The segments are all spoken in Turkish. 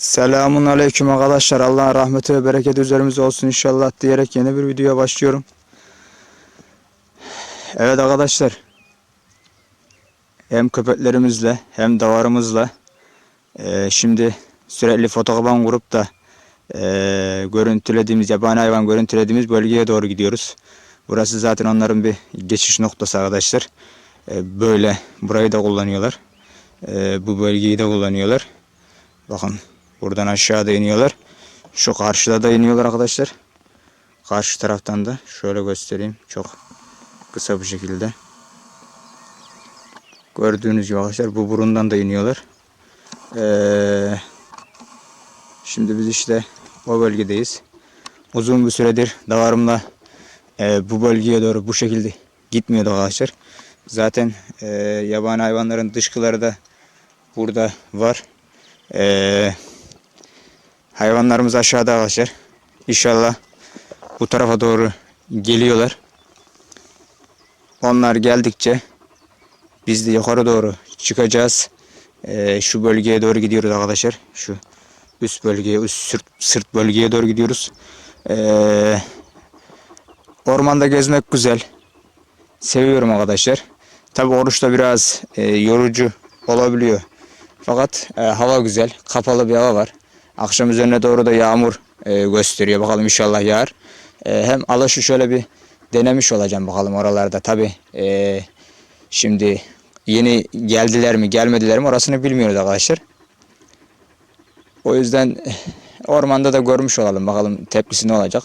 Selamun aleyküm arkadaşlar. Allah'ın rahmeti ve bereketi üzerimize olsun inşallah diyerek yeni bir videoya başlıyorum. Evet arkadaşlar. Hem köpeklerimizle hem davarımızla eee, şimdi sürekli fotoğrafan kurup da eee, görüntülediğimiz yabani hayvan görüntülediğimiz bölgeye doğru gidiyoruz. Burası zaten onların bir geçiş noktası arkadaşlar. Eee, böyle burayı da kullanıyorlar. Eee, bu bölgeyi de kullanıyorlar. Bakın buradan aşağıda iniyorlar. Şu karşıda da iniyorlar arkadaşlar. Karşı taraftan da şöyle göstereyim. Çok kısa bir şekilde. Gördüğünüz gibi arkadaşlar bu burundan da iniyorlar. Ee, şimdi biz işte o bölgedeyiz. Uzun bir süredir davarımla e, bu bölgeye doğru bu şekilde gitmiyordu arkadaşlar. Zaten e, yabani hayvanların dışkıları da burada var. Ee, hayvanlarımız aşağıda arkadaşlar. İnşallah bu tarafa doğru geliyorlar. Onlar geldikçe biz de yukarı doğru çıkacağız. Ee, şu bölgeye doğru gidiyoruz arkadaşlar. Şu üst bölgeye, üst sırt, sırt bölgeye doğru gidiyoruz. Ee, ormanda gezmek güzel. Seviyorum arkadaşlar. Tabi oruçta biraz e, yorucu olabiliyor. Fakat e, hava güzel. Kapalı bir hava var. Akşam üzerine doğru da yağmur e, gösteriyor. Bakalım inşallah yağar. E, hem alışı şöyle bir denemiş olacağım bakalım oralarda. Tabi e, şimdi yeni geldiler mi gelmediler mi orasını bilmiyoruz arkadaşlar. O yüzden ormanda da görmüş olalım. Bakalım tepkisi ne olacak.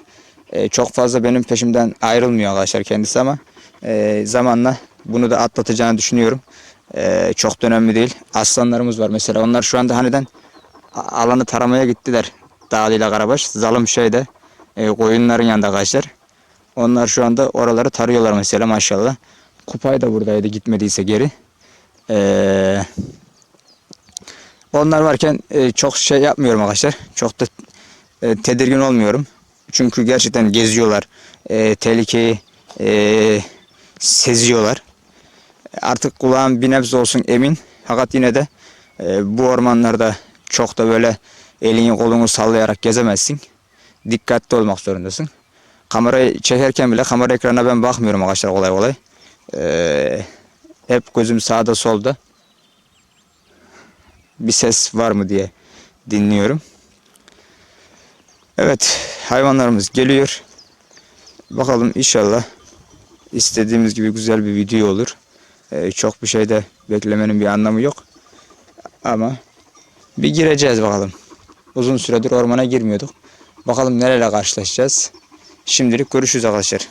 E, çok fazla benim peşimden ayrılmıyor arkadaşlar kendisi ama e, zamanla bunu da atlatacağını düşünüyorum. E, çok da önemli değil. Aslanlarımız var mesela. Onlar şu anda haneden alanı taramaya gittiler. Dağlı ile Karabaş. Zalım şeyde e, koyunların yanında arkadaşlar. Onlar şu anda oraları tarıyorlar mesela maşallah. Kupay da buradaydı gitmediyse geri. Eee onlar varken e, çok şey yapmıyorum arkadaşlar. Çok da e, tedirgin olmuyorum. Çünkü gerçekten geziyorlar. E, tehlikeyi e, seziyorlar. Artık kulağım bir nebze olsun emin. Fakat yine de e, bu ormanlarda çok da böyle elini kolunu sallayarak gezemezsin. Dikkatli olmak zorundasın. Kamerayı çekerken bile kamera ekranına ben bakmıyorum arkadaşlar kolay kolay. E, hep gözüm sağda solda bir ses var mı diye dinliyorum. Evet hayvanlarımız geliyor. Bakalım inşallah istediğimiz gibi güzel bir video olur. Ee, çok bir şey de beklemenin bir anlamı yok. Ama bir gireceğiz bakalım. Uzun süredir ormana girmiyorduk. Bakalım nelerle karşılaşacağız. Şimdilik görüşürüz arkadaşlar.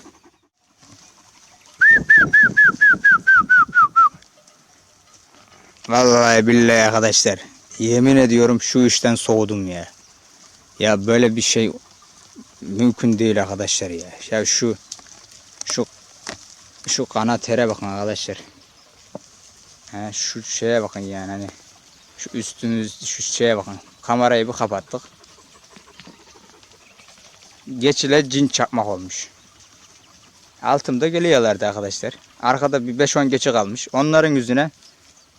Vallahi billahi arkadaşlar. Yemin ediyorum şu işten soğudum ya. Ya böyle bir şey mümkün değil arkadaşlar ya. Ya şu şu şu kana tere bakın arkadaşlar. He, şu şeye bakın yani hani şu üstümüz şu şeye bakın. Kamerayı bir kapattık. Geçile cin çakmak olmuş. Altımda geliyorlardı arkadaşlar. Arkada bir 5-10 geçi kalmış. Onların yüzüne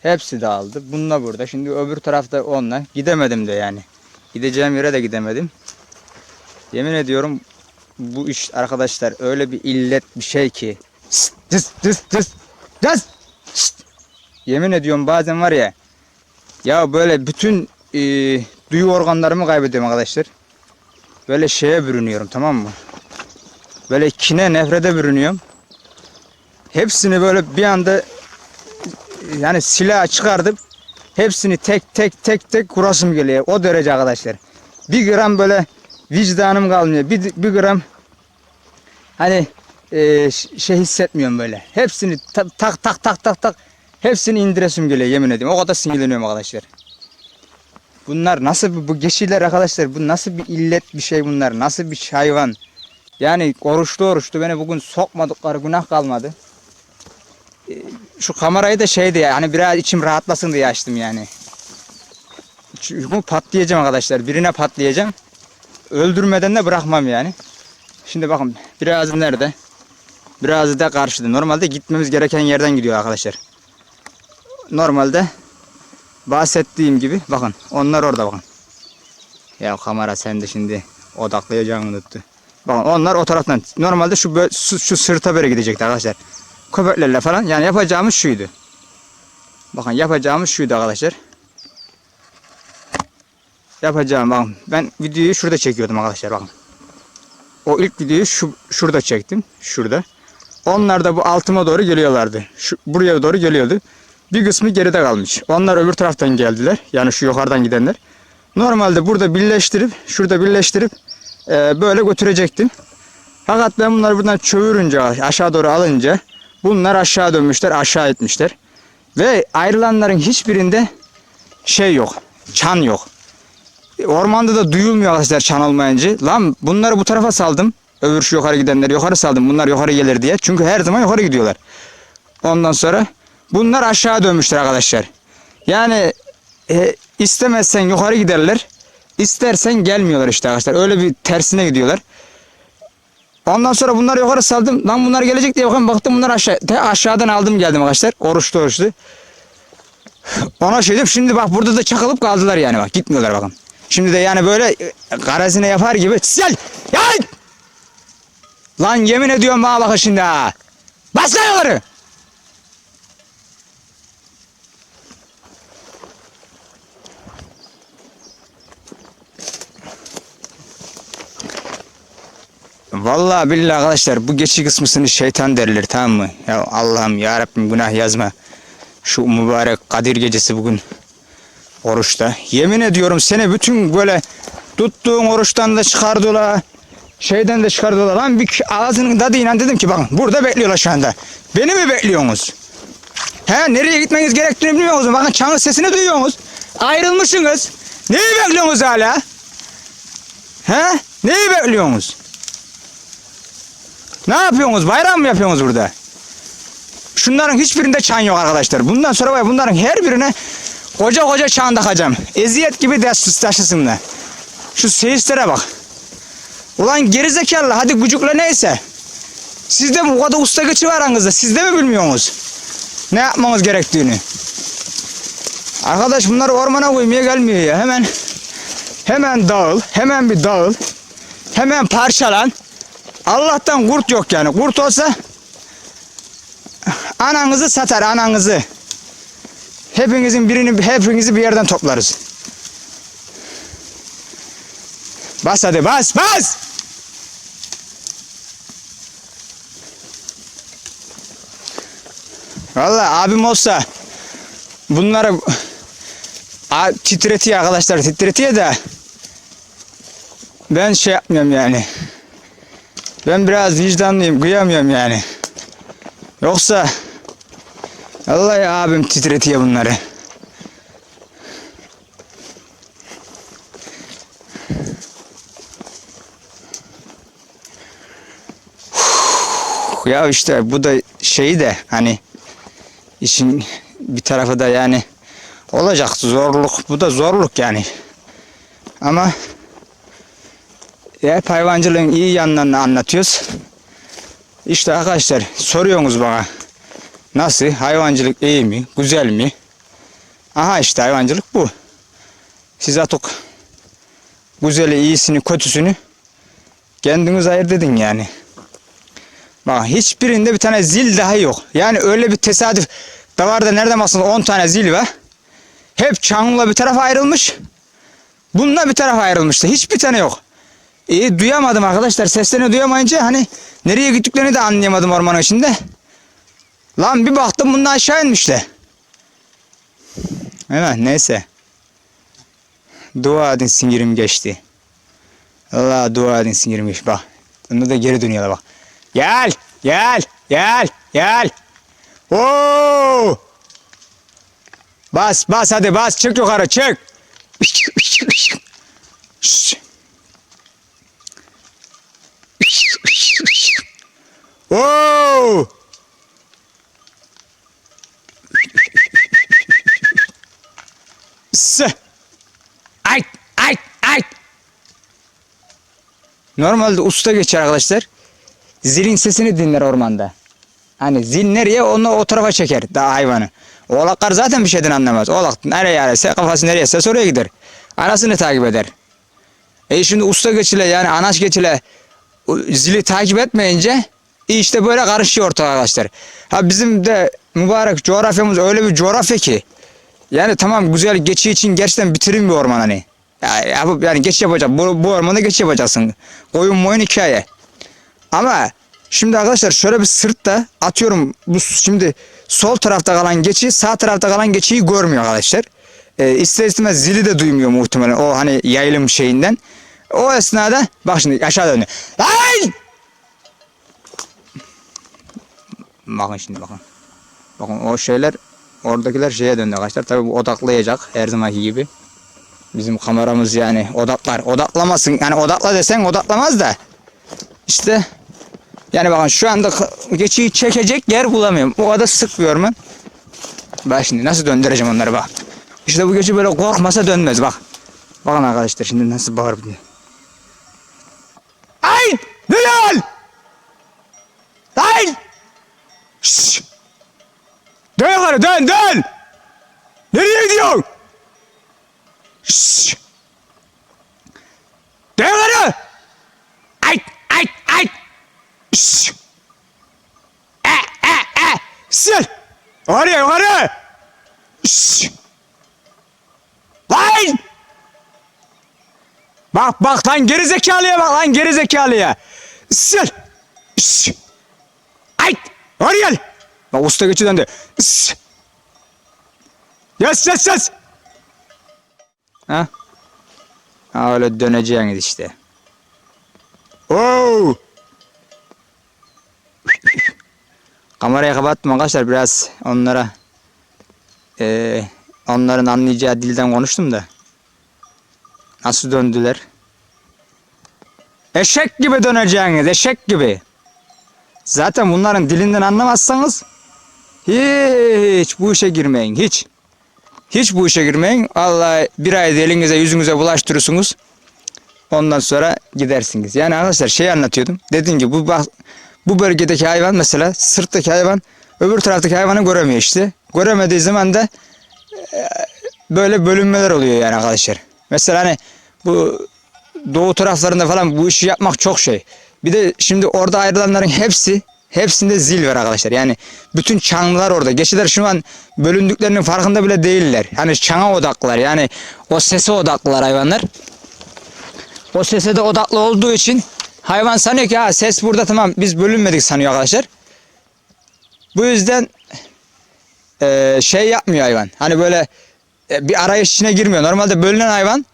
Hepsi dağıldı. Bununla burada. Şimdi öbür tarafta onunla. Gidemedim de yani. Gideceğim yere de gidemedim. Yemin ediyorum bu iş arkadaşlar öyle bir illet bir şey ki. Şşt, tıs tıs tıs tıs. Şşt. Yemin ediyorum bazen var ya. Ya böyle bütün e, duyu organlarımı kaybediyorum arkadaşlar. Böyle şeye bürünüyorum tamam mı? Böyle kine nefrete bürünüyorum. Hepsini böyle bir anda yani silah çıkartıp hepsini tek tek tek tek kurasım geliyor. O derece arkadaşlar. Bir gram böyle vicdanım kalmıyor. Bir, bir gram hani e, şey hissetmiyorum böyle. Hepsini ta- tak tak tak tak tak hepsini indiresim geliyor yemin ediyorum. O kadar sinirleniyorum arkadaşlar. Bunlar nasıl bir- bu geçiler arkadaşlar bu nasıl bir illet bir şey bunlar nasıl bir hayvan. Yani oruçlu oruçlu beni bugün sokmadıkları günah kalmadı şu kamerayı da şey diye hani biraz içim rahatlasın diye açtım yani. Çünkü patlayacağım arkadaşlar. Birine patlayacağım. Öldürmeden de bırakmam yani. Şimdi bakın birazı nerede? Birazı da karşıda. Normalde gitmemiz gereken yerden gidiyor arkadaşlar. Normalde bahsettiğim gibi bakın onlar orada bakın. Ya kamera sen de şimdi odaklayacağını unuttu. Bakın onlar o taraftan. Normalde şu, şu, şu sırta böyle gidecekti arkadaşlar. Köpeklerle falan. Yani yapacağımız şuydu. Bakın yapacağımız şuydu arkadaşlar. Yapacağım bakın. Ben videoyu şurada çekiyordum arkadaşlar bakın. O ilk videoyu şu, şurada çektim. Şurada. Onlar da bu altıma doğru geliyorlardı. Şu, buraya doğru geliyordu. Bir kısmı geride kalmış. Onlar öbür taraftan geldiler. Yani şu yukarıdan gidenler. Normalde burada birleştirip, şurada birleştirip e, böyle götürecektim. Fakat ben bunları buradan çövürünce, aşağı doğru alınca bunlar aşağı dönmüşler, aşağı etmişler. Ve ayrılanların hiçbirinde şey yok, çan yok. Ormanda da duyulmuyor arkadaşlar çan olmayınca. Lan bunları bu tarafa saldım. Öbür şu yukarı gidenleri yukarı saldım. Bunlar yukarı gelir diye. Çünkü her zaman yukarı gidiyorlar. Ondan sonra bunlar aşağı dönmüşler arkadaşlar. Yani e, istemezsen yukarı giderler. İstersen gelmiyorlar işte arkadaşlar. Öyle bir tersine gidiyorlar. Ondan sonra bunları yukarı saldım. Lan bunlar gelecek diye bakın baktım bunlar aşağı, te aşağıdan aldım geldim arkadaşlar. Oruçlu oruçlu. Ona şey dedim şimdi bak burada da çakılıp kaldılar yani bak gitmiyorlar bakın. Şimdi de yani böyle e, garazine yapar gibi gel. Lan yemin ediyorum bana bakın şimdi ha. Bas lan yukarı. Vallahi billahi arkadaşlar bu geçiş kısmısını şeytan derler tamam mı? Ya Allah'ım ya Rabbim günah yazma. Şu mübarek Kadir gecesi bugün oruçta. Yemin ediyorum seni bütün böyle tuttuğun oruçtan da çıkardılar. Şeyden de çıkardılar. Lan bir ağzının tadıyla dedim ki bakın burada bekliyorlar şu anda. Beni mi bekliyorsunuz? He nereye gitmeniz gerektiğini bilmiyor musunuz? Bakın çanın sesini duyuyorsunuz. Ayrılmışsınız. Neyi bekliyorsunuz hala? He? Neyi bekliyorsunuz? Ne yapıyorsunuz? Bayram mı yapıyorsunuz burada? Şunların hiçbirinde çan yok arkadaşlar. Bundan sonra var bunların her birine koca koca çan takacağım. Eziyet gibi ders taşısınlar. Şu seyislere bak. Ulan gerizekalı hadi gücükle neyse. Sizde mi bu kadar usta gücü var aranızda? Sizde mi bilmiyorsunuz? Ne yapmamız gerektiğini. Arkadaş bunlar ormana koymaya gelmiyor ya. Hemen hemen dağıl. Hemen bir dağıl. Hemen parçalan. Allah'tan kurt yok yani. Kurt olsa ananızı satar ananızı. Hepinizin birini hepinizi bir yerden toplarız. Bas hadi bas bas. Vallahi abim olsa bunları a, titretiyor arkadaşlar titretiyor da ben şey yapmıyorum yani. Ben biraz vicdanlıyım, kıyamıyorum yani. Yoksa Vallahi abim titretiyor bunları. Ya işte bu da şeyi de hani işin bir tarafı da yani olacak zorluk. Bu da zorluk yani. Ama hep hayvancılığın iyi yanlarını anlatıyoruz. İşte arkadaşlar soruyorsunuz bana. Nasıl? Hayvancılık iyi mi? Güzel mi? Aha işte hayvancılık bu. Siz artık güzeli, iyisini, kötüsünü kendiniz ayırt edin yani. Bak hiçbirinde bir tane zil dahi yok. Yani öyle bir tesadüf. Davarda nereden baksanız 10 tane zil var. Hep çanla bir tarafa ayrılmış. Bununla bir tarafa ayrılmıştı. Hiçbir tane yok. İyi duyamadım arkadaşlar. Seslerini duyamayınca hani nereye gittiklerini de anlayamadım ormanın içinde. Lan bir baktım bundan aşağı inmişler. Evet neyse. Dua edin singirim geçti. Allah dua edin singirim geçti. Bak. Bunda da geri dönüyorlar bak. Gel. Gel. Gel. Gel. Oo! Bas bas hadi bas çık yukarı çık. Şşş. Oo! S. Ay ay ay. Normalde usta geçer arkadaşlar. Zilin sesini dinler ormanda. Hani zil nereye onu o tarafa çeker daha hayvanı. Oğlaklar zaten bir şeyden anlamaz. Oğlak nereye ararsa kafası nereye ses oraya gider. Anasını takip eder. E şimdi usta geçile yani anaç geçile zili takip etmeyince işte böyle karışıyor ortalık arkadaşlar. Ha bizim de mübarek coğrafyamız öyle bir coğrafya ki yani tamam güzel geçi için gerçekten bitirin bir orman hani. Ya, yapıp yani geç yapacak. Bu, bu ormanda geç yapacaksın. Koyun moyun hikaye. Ama şimdi arkadaşlar şöyle bir sırtta atıyorum bu şimdi sol tarafta kalan geçi sağ tarafta kalan geçiyi görmüyor arkadaşlar. Ee, ister istemez zili de duymuyor muhtemelen o hani yayılım şeyinden. O esnada bak şimdi aşağı döndü. Ay! Bakın şimdi bakın. Bakın o şeyler oradakiler şeye döndü arkadaşlar. Tabii bu odaklayacak her zamanki gibi. Bizim kameramız yani odaklar. Odaklamasın. Yani odakla desen odaklamaz da. İşte yani bakın şu anda geçiyi çekecek yer bulamıyorum. O kadar sık bir orman. Bak şimdi nasıl döndüreceğim onları bak. İşte bu geçi böyle korkmasa dönmez bak. Bakın arkadaşlar şimdi nasıl bağırıp diyor. Ay! Bilal! Ay! Şşş! Dön yukarı dön dön! Nereye gidiyorsun? Şşş! Dön yukarı! Ay ay ay! Şşş! E e e! Sil! Yukarı yukarı! Şşş! Lan! Bak bak lan geri zekalıya bak lan geri zekalıya. Sil! Şşş! Gel! Bak usta geçi döndü. Şşş! Yes yes yes! Ha? Ha öyle döneceğiniz işte. Oo! Kamerayı kapattım arkadaşlar biraz onlara eee onların anlayacağı dilden konuştum da. Nasıl döndüler? Eşek gibi döneceğiniz, eşek gibi. Zaten bunların dilinden anlamazsanız hiç bu işe girmeyin, hiç. Hiç bu işe girmeyin. Vallahi bir ayda elinize yüzünüze bulaştırırsınız. Ondan sonra gidersiniz. Yani arkadaşlar şey anlatıyordum. Dediğim gibi bu bu bölgedeki hayvan mesela sırttaki hayvan öbür taraftaki hayvanı göremiyor işte. Göremediği zaman da e, böyle bölünmeler oluyor yani arkadaşlar. Mesela hani bu doğu taraflarında falan bu işi yapmak çok şey. Bir de şimdi orada ayrılanların hepsi hepsinde zil var arkadaşlar. Yani bütün çanlılar orada. Geçiler şu an bölündüklerinin farkında bile değiller. Hani çana odaklılar. Yani o sese odaklılar hayvanlar. O sese de odaklı olduğu için hayvan sanıyor ki ha ses burada tamam biz bölünmedik sanıyor arkadaşlar. Bu yüzden eee, şey yapmıyor hayvan. Hani böyle e, bir arayış içine girmiyor. Normalde bölünen hayvan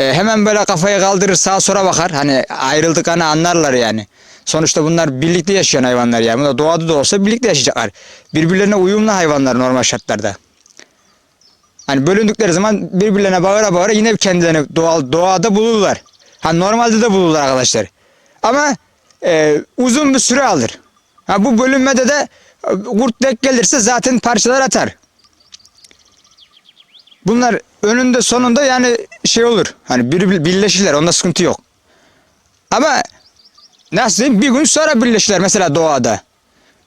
e, hemen böyle kafayı kaldırır sağa sola bakar. Hani ayrıldık hani anlarlar yani. Sonuçta bunlar birlikte yaşayan hayvanlar yani. Bunlar doğada da olsa birlikte yaşayacaklar. Birbirlerine uyumlu hayvanlar normal şartlarda. Hani bölündükleri zaman birbirlerine bağıra bağıra yine kendilerini doğal doğada bulurlar. Ha normalde de bulurlar arkadaşlar. Ama e, uzun bir süre alır. Ha bu bölünmede de e, kurt denk gelirse zaten parçalar atar. Bunlar önünde sonunda yani şey olur. Hani bir birleşirler. Onda sıkıntı yok. Ama nasıl diyeyim? Bir gün sonra birleşirler mesela doğada.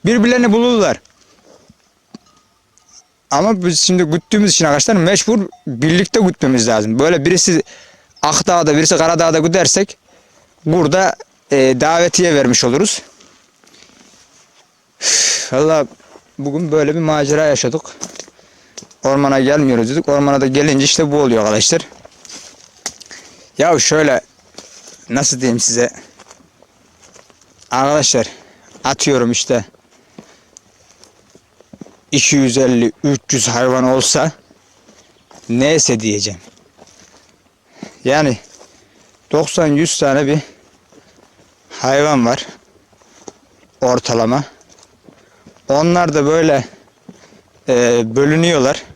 Birbirlerini bulurlar. Ama biz şimdi güttüğümüz için arkadaşlar mecbur birlikte gütmemiz lazım. Böyle birisi Akdağ'da birisi Karadağ'da güdersek burada e, davetiye vermiş oluruz. Valla bugün böyle bir macera yaşadık. Ormana gelmiyoruz dedik. Ormana da gelince işte bu oluyor arkadaşlar. Ya şöyle nasıl diyeyim size arkadaşlar atıyorum işte 250 300 hayvan olsa neyse diyeceğim. Yani 90 100 tane bir hayvan var ortalama. Onlar da böyle e, bölünüyorlar.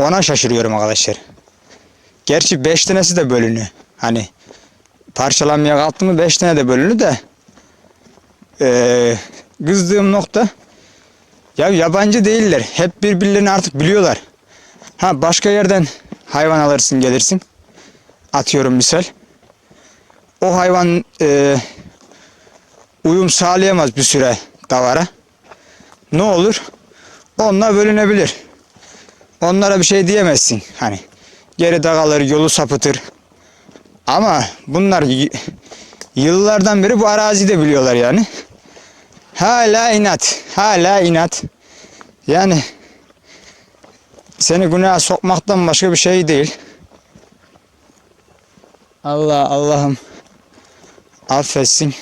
Ona şaşırıyorum arkadaşlar. Gerçi 5 tanesi de bölünüyor. Hani parçalanmaya kalktı mı 5 tane de bölünü de e, kızdığım nokta ya yabancı değiller. Hep birbirlerini artık biliyorlar. Ha başka yerden hayvan alırsın gelirsin. Atıyorum misal. O hayvan e, uyum sağlayamaz bir süre davara. Ne olur? Onunla bölünebilir. Onlara bir şey diyemezsin. Hani geri dağılır, yolu sapıtır. Ama bunlar yıllardan beri bu araziyi de biliyorlar yani. Hala inat. Hala inat. Yani seni günaha sokmaktan başka bir şey değil. Allah Allah'ım affetsin.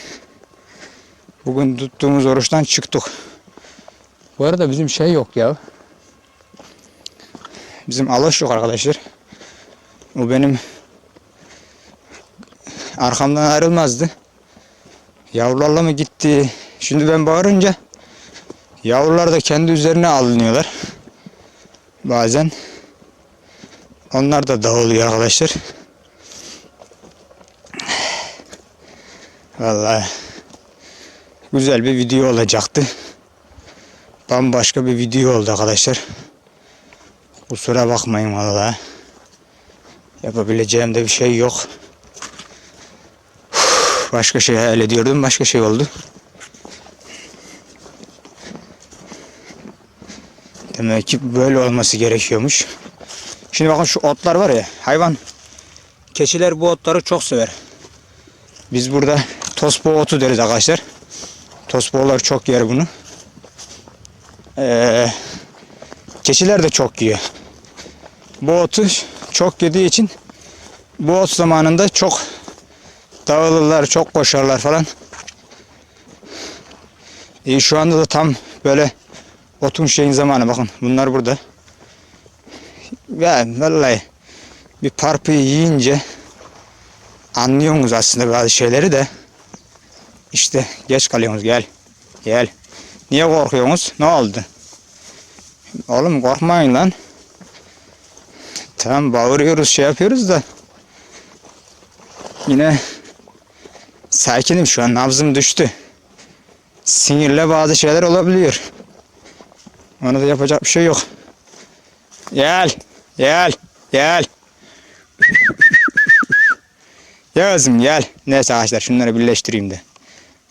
Bugün tuttuğumuz oruçtan çıktık. Bu arada bizim şey yok ya. Bizim alış yok arkadaşlar. O benim arkamdan ayrılmazdı. Yavrularla mı gitti? Şimdi ben bağırınca yavrular da kendi üzerine alınıyorlar. Bazen onlar da dağılıyor arkadaşlar. Vallahi güzel bir video olacaktı. Bambaşka bir video oldu arkadaşlar. Kusura bakmayın vallahi. Yapabileceğim de bir şey yok. Başka şey hayal ediyordum. Başka şey oldu. Demek ki böyle olması gerekiyormuş. Şimdi bakın şu otlar var ya. Hayvan. Keçiler bu otları çok sever. Biz burada tospo otu deriz arkadaşlar. Tospoğlar çok yer bunu. Ee, keçiler de çok yiyor. Bu otu çok yediği için bu ot zamanında çok dağılırlar, çok koşarlar falan. E, şu anda da tam böyle otun şeyin zamanı. Bakın bunlar burada. Ya vallahi bir parpıyı yiyince anlıyorsunuz aslında bazı şeyleri de. İşte geç kalıyorsunuz gel gel. Niye korkuyorsunuz? Ne oldu? Oğlum korkmayın lan tamam bağırıyoruz şey yapıyoruz da yine sakinim şu an nabzım düştü sinirle bazı şeyler olabiliyor ona da yapacak bir şey yok gel gel gel ya kızım gel. Neyse arkadaşlar şunları birleştireyim de.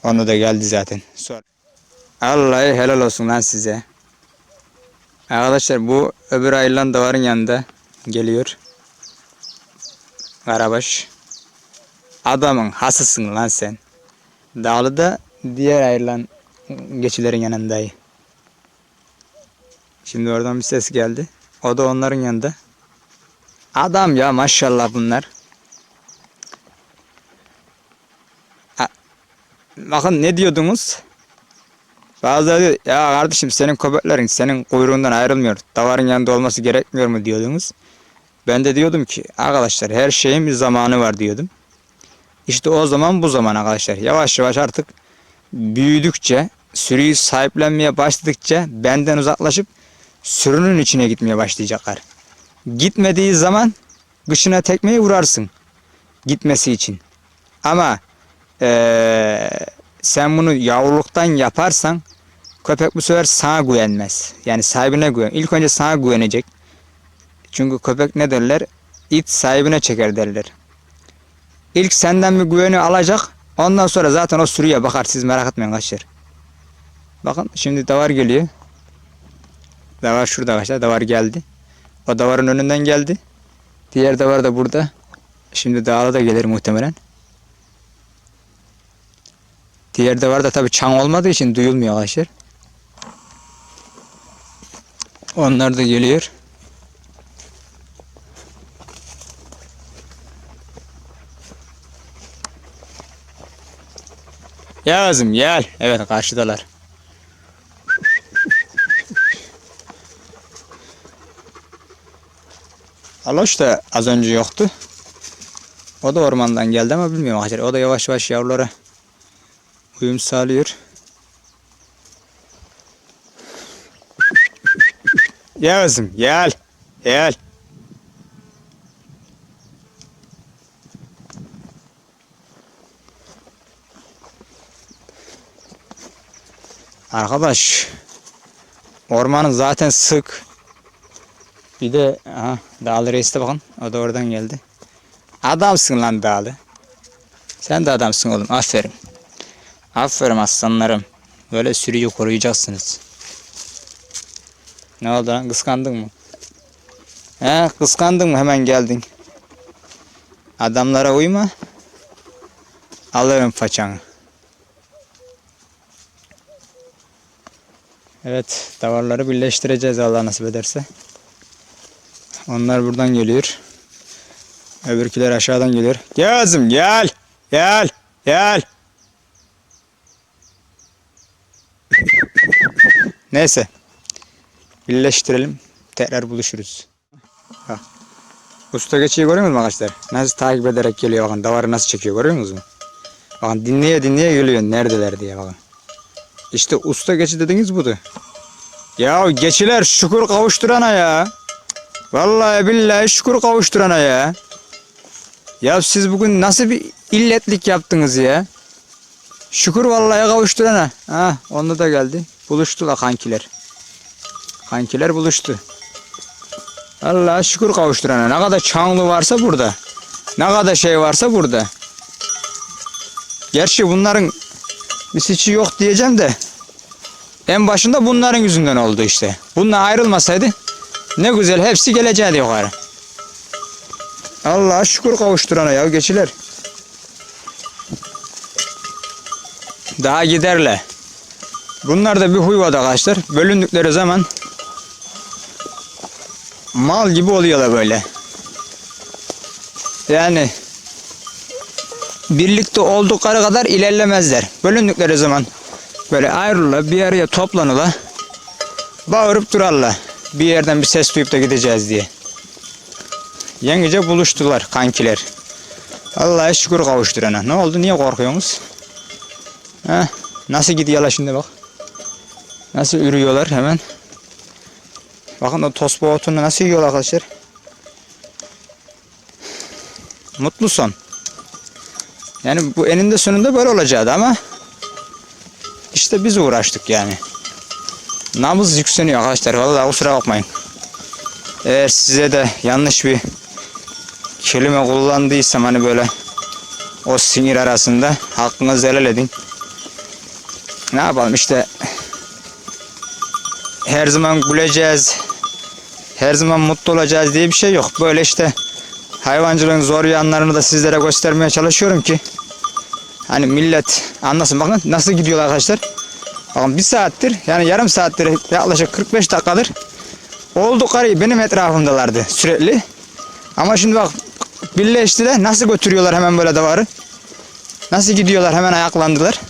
Onu da geldi zaten. Sonra. Allah'ı helal olsun lan size. Arkadaşlar bu öbür ayrılan davarın yanında geliyor. Karabaş. Adamın hasısın lan sen. Dağlı da diğer ayrılan geçilerin yanındayı. Şimdi oradan bir ses geldi. O da onların yanında. Adam ya maşallah bunlar. bakın ne diyordunuz? Bazıları diyor ya kardeşim senin köpeklerin senin kuyruğundan ayrılmıyor. Davarın yanında olması gerekmiyor mu diyordunuz. Ben de diyordum ki arkadaşlar her şeyin bir zamanı var diyordum. İşte o zaman bu zaman arkadaşlar. Yavaş yavaş artık büyüdükçe sürüyü sahiplenmeye başladıkça benden uzaklaşıp sürünün içine gitmeye başlayacaklar. Gitmediği zaman kışına tekmeyi vurarsın. Gitmesi için. Ama ee, sen bunu yavruluktan yaparsan köpek bu sefer sana güvenmez. Yani sahibine güven. İlk önce sana güvenecek. Çünkü köpek ne derler? İt sahibine çeker derler. İlk senden bir güveni alacak. Ondan sonra zaten o sürüye bakar. Siz merak etmeyin kaçır. Bakın şimdi davar geliyor. Davar şurada arkadaşlar. Davar geldi. O davarın önünden geldi. Diğer davar da burada. Şimdi dağla da gelir muhtemelen. Diğer de var da tabii çan olmadığı için duyulmuyor arkadaşlar. Onlar da geliyor. Ya kızım gel. Evet karşıdalar. Aloş da az önce yoktu. O da ormandan geldi ama bilmiyorum arkadaşlar. O da yavaş yavaş yavrulara uyum sağlıyor. Gel kızım gel. Gel. Arkadaş ormanın zaten sık. Bir de aha, Dağlı Reis'te bakın. O da oradan geldi. Adamsın lan Dağlı. Sen de adamsın oğlum. Aferin. Aferin aslanlarım. Böyle sürüyü koruyacaksınız. Ne oldu lan? Kıskandın mı? He kıskandın mı hemen geldin? Adamlara uyma. Alırım façanı. Evet, davarları birleştireceğiz Allah nasip ederse. Onlar buradan geliyor. Öbürküler aşağıdan geliyor. Gel kızım gel. Gel. Gel. Neyse. Birleştirelim. Tekrar buluşuruz. Ha. Usta geçiyi görüyor musunuz arkadaşlar? Nasıl takip ederek geliyor bakın. Davarı nasıl çekiyor görüyor musunuz? Bakın dinleye dinleye geliyor. Neredeler diye bakın. İşte usta geçi dediğiniz budur. Ya geçiler şükür kavuşturana ya. Vallahi billahi şükür kavuşturana ya. Ya siz bugün nasıl bir illetlik yaptınız ya? Şükür vallahi kavuşturana. Ha, onda da geldi. Buluştular kankiler. Kankiler buluştu. Allah şükür kavuşturana. Ne kadar çanlı varsa burada. Ne kadar şey varsa burada. Gerçi bunların bir suçu yok diyeceğim de. En başında bunların yüzünden oldu işte. Bunlar ayrılmasaydı ne güzel hepsi gelecekti yukarı. Allah'a şükür kavuşturana ya geçiler. Daha giderler. Bunlar da bir huy var arkadaşlar. Bölündükleri zaman mal gibi oluyorlar böyle. Yani birlikte oldukları kadar ilerlemezler. Bölündükleri zaman böyle ayrılırlar bir araya toplanırlar. Bağırıp durarlar. Bir yerden bir ses duyup da gideceğiz diye. Yengece buluştular kankiler. Allah'a şükür kavuşturana. Ne oldu? Niye korkuyorsunuz? Heh, nasıl gidiyorlar şimdi bak. Nasıl ürüyorlar hemen. Bakın o tosba otunu nasıl yiyorlar arkadaşlar. Mutlu son. Yani bu eninde sonunda böyle olacaktı ama işte biz uğraştık yani. Nabız yükseliyor arkadaşlar. Vallahi kusura bakmayın. Eğer size de yanlış bir kelime kullandıysam hani böyle o sinir arasında hakkınızı helal edin. Ne yapalım işte her zaman güleceğiz, her zaman mutlu olacağız diye bir şey yok. Böyle işte hayvancılığın zor yanlarını da sizlere göstermeye çalışıyorum ki hani millet anlasın. Bakın nasıl gidiyor arkadaşlar. Bakın bir saattir yani yarım saattir yaklaşık 45 dakikadır oldukları benim etrafımdalardı sürekli. Ama şimdi bak birleştiler nasıl götürüyorlar hemen böyle davarı. Nasıl gidiyorlar hemen ayaklandılar.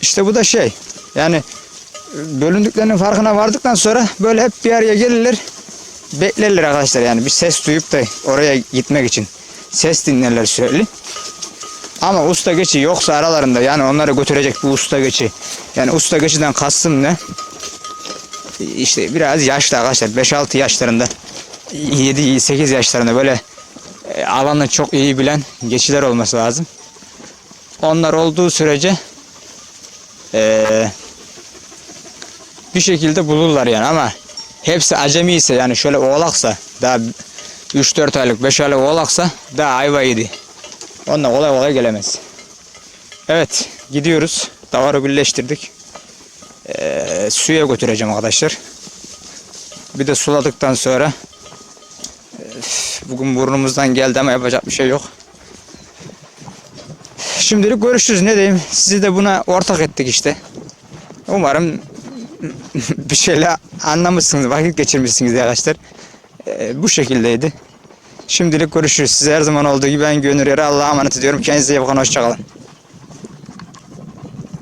İşte bu da şey yani bölündüklerinin farkına vardıktan sonra böyle hep bir araya gelirler. Beklerler arkadaşlar yani bir ses duyup da oraya gitmek için. Ses dinlerler sürekli. Ama usta geçi yoksa aralarında yani onları götürecek bir usta geçi. Yani usta geçiden kastım ne? İşte biraz yaşlı arkadaşlar 5-6 yaşlarında 7-8 yaşlarında böyle e, alanı çok iyi bilen geçiler olması lazım. Onlar olduğu sürece eee bir şekilde bulurlar yani ama hepsi acemi ise yani şöyle oğlaksa daha 3-4 aylık 5 aylık oğlaksa daha ayva yedi. Onunla kolay kolay gelemez. Evet gidiyoruz. Davarı birleştirdik. Ee, suya götüreceğim arkadaşlar. Bir de suladıktan sonra bugün burnumuzdan geldi ama yapacak bir şey yok. Şimdilik görüşürüz ne diyeyim. Sizi de buna ortak ettik işte. Umarım bir şeyler anlamışsınız, vakit geçirmişsiniz arkadaşlar. Ee, bu şekildeydi. Şimdilik görüşürüz. Size her zaman olduğu gibi ben Gönül Yeri Allah'a emanet ediyorum. Kendinize iyi bakın. Hoşçakalın.